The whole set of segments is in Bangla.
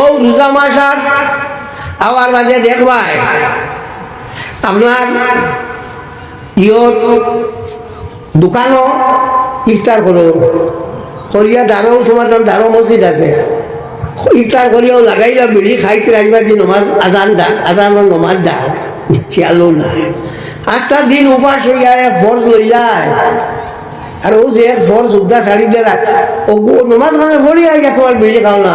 ও রোজা মাস আর আবার মাঝে দেখবাই। আপনার দোকানও ইফতার করো, করিয়া দারো তোমার দারো মসজিদ আছে। ইফতার করিয়াও লাগাইলা বিড়ি খাইতে রাখবা যে নমাজ, আজান দা আজানোর নমাজ দা চিয়ালো না আস্তার দিন উপাস হইয়া ফর্জ লই যায় আর ও যে ফর্জ উদ্দা শাড়ি দিয়ে, ও নমাজ মানে আইয়া তোমার বিড়ি খাও না।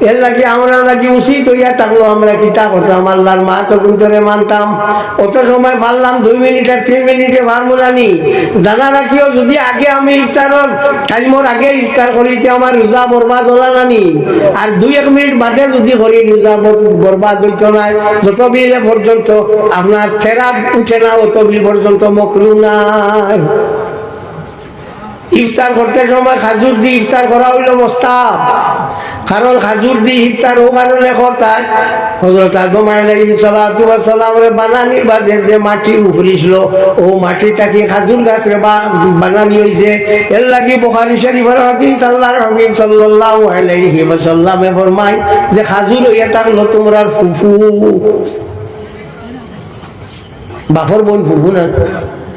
এর লাগি আমরা লাগি উচিত হইয়া থাকল, আমরা কিতা করতাম? আল্লাহর মা তো কুন্তরে মানতাম? অত সময় পারলাম দুই মিনিট আর তিন মিনিটে পারব জানি জানা রাখিও, যদি আগে আমি ইফতারের টাইমর আগে ইফতার করিতে আমার রোজা বরবাদ হলা নানি আর দুই এক মিনিট বাদে যদি করি, রোজা বর- বরবাদ হইতো না। যত বিলে পর্যন্ত আপনার থেরা উঠে না, অত বিল পর্যন্ত মকরু নাই। ইফতার করতে সময় খাজুর দিয়ে ইফতার করা হইল মোস্তাব কারণ খাজুর দিয়ে ইফতার ও কারণে করতাম হজরত আদম সালাতু সালামরে বানানির বাদে যে মাটি উফরিছিল ও মাটিটাকে খাজুর গাছ রে বানানি হইছে? এর লাগি বুখারী শরীফের হাদিস আল্লাহর হাবিব সাল্লাল্লাহু আলাইহি ওয়াসাল্লামে ফরমায় যে খাজুর হইয়া থাকল তোমরা ফুফু। বাফর বোন ফুফু না?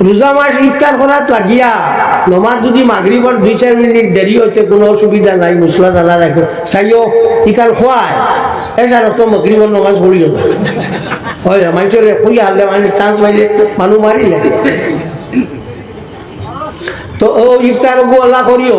রোজা মাস ইফতার করাত লাগিয়া নমাজ যদি মাগরিবর দুই চার মিনিট দেরি হচ্ছে কোনো অসুবিধা নাই মশলা দানা রাখো চাইও ইকান খোয়ায় এছাড়া তো মাগরিবর নমাজ পড়িও না হয় না মানুষের কই হারলে মানুষ চান্স পাইলে মানুষ মারিলে তো ও ইফতার গো আল্লাহ করিও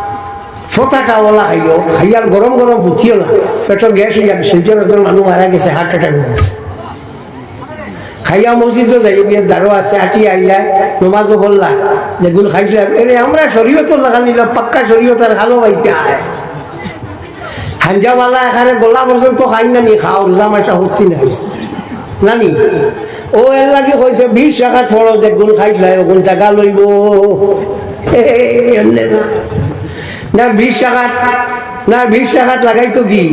ফোটাটা ওলা খাইও খাইয়ার গরম গরম ফুটিও না পেটর গ্যাস হয়ে যাবে শিলচর একজন মানুষ মারা গেছে হার্ট অ্যাটাক হয়ে গেছে খাইয়া মসজিদও যাই গিয়ে দারো আছে আটি আইলা নমাজও করলা যেগুলো খাইছিলাম এরে আমরা শরীয়ত লাগা নিলাম পাক্কা শরীয়ত আর খালো আয় হাঞ্জাওয়ালা এখানে গোলা পর্যন্ত খাই না নি খাও রোজা মাসা হচ্ছি না নানি ও এর লাগে কইছে বিশ টাকা ফড়ো দেখুন খাইছিলাই ওগুন টাকা লইব না না বিশ টাকা না বিশ টাকা লাগাইতো কি?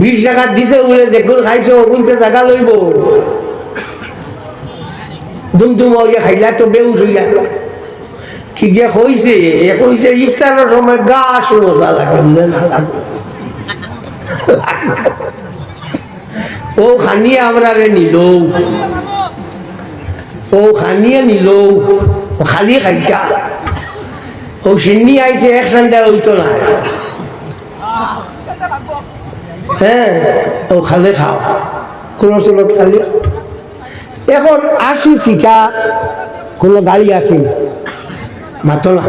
বিশ টাকা দিছে বলে দেখুন খাইছো ওগুনতে জায়গা লইব। দুমদুম হইয়া খাইলা তো বেউস হইয়া। কি যে কইছে এ কইছে ইফতারের সময় গা ও খানিয়ে আমরা রে নিল খানিয়ে নিল। খালি খাইতা। ও সিন্নি আইছে, এক সান্ডা হইতো না। হ্যাঁ ও খালে খাও। কোনো চলত খালি। এখন আসি শিখা কোনো গাড়ি আছে? মাতো না।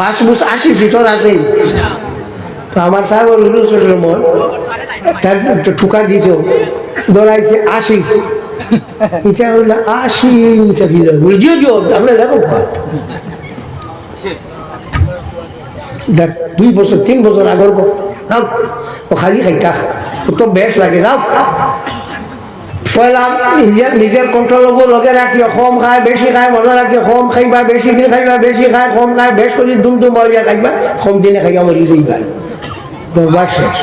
বাস বুস আশি সিটর আছে। তো আমার লুলু মন। তার ঠুকা দিছ। দৌড়াইছে আশিস এটা হইল আশি এটা কি বলে জিও জিও আমরা দেখো দেখ, দুই বছর, তিন বছর আগর ও খালি খাইতা। ও তো বেশ লাগে, যাও। নিজের কন্ট্রোল লগে রাখি কম খায় বেশি খায় মনে রাখি কম খাইবা বেশি দিন খাইবা বেশি খায় কম খায় বেশ করে দুম দুম মরিয়া খাইবা কম দিনে খাইবা মরি যাইবা। দরবার শেষ।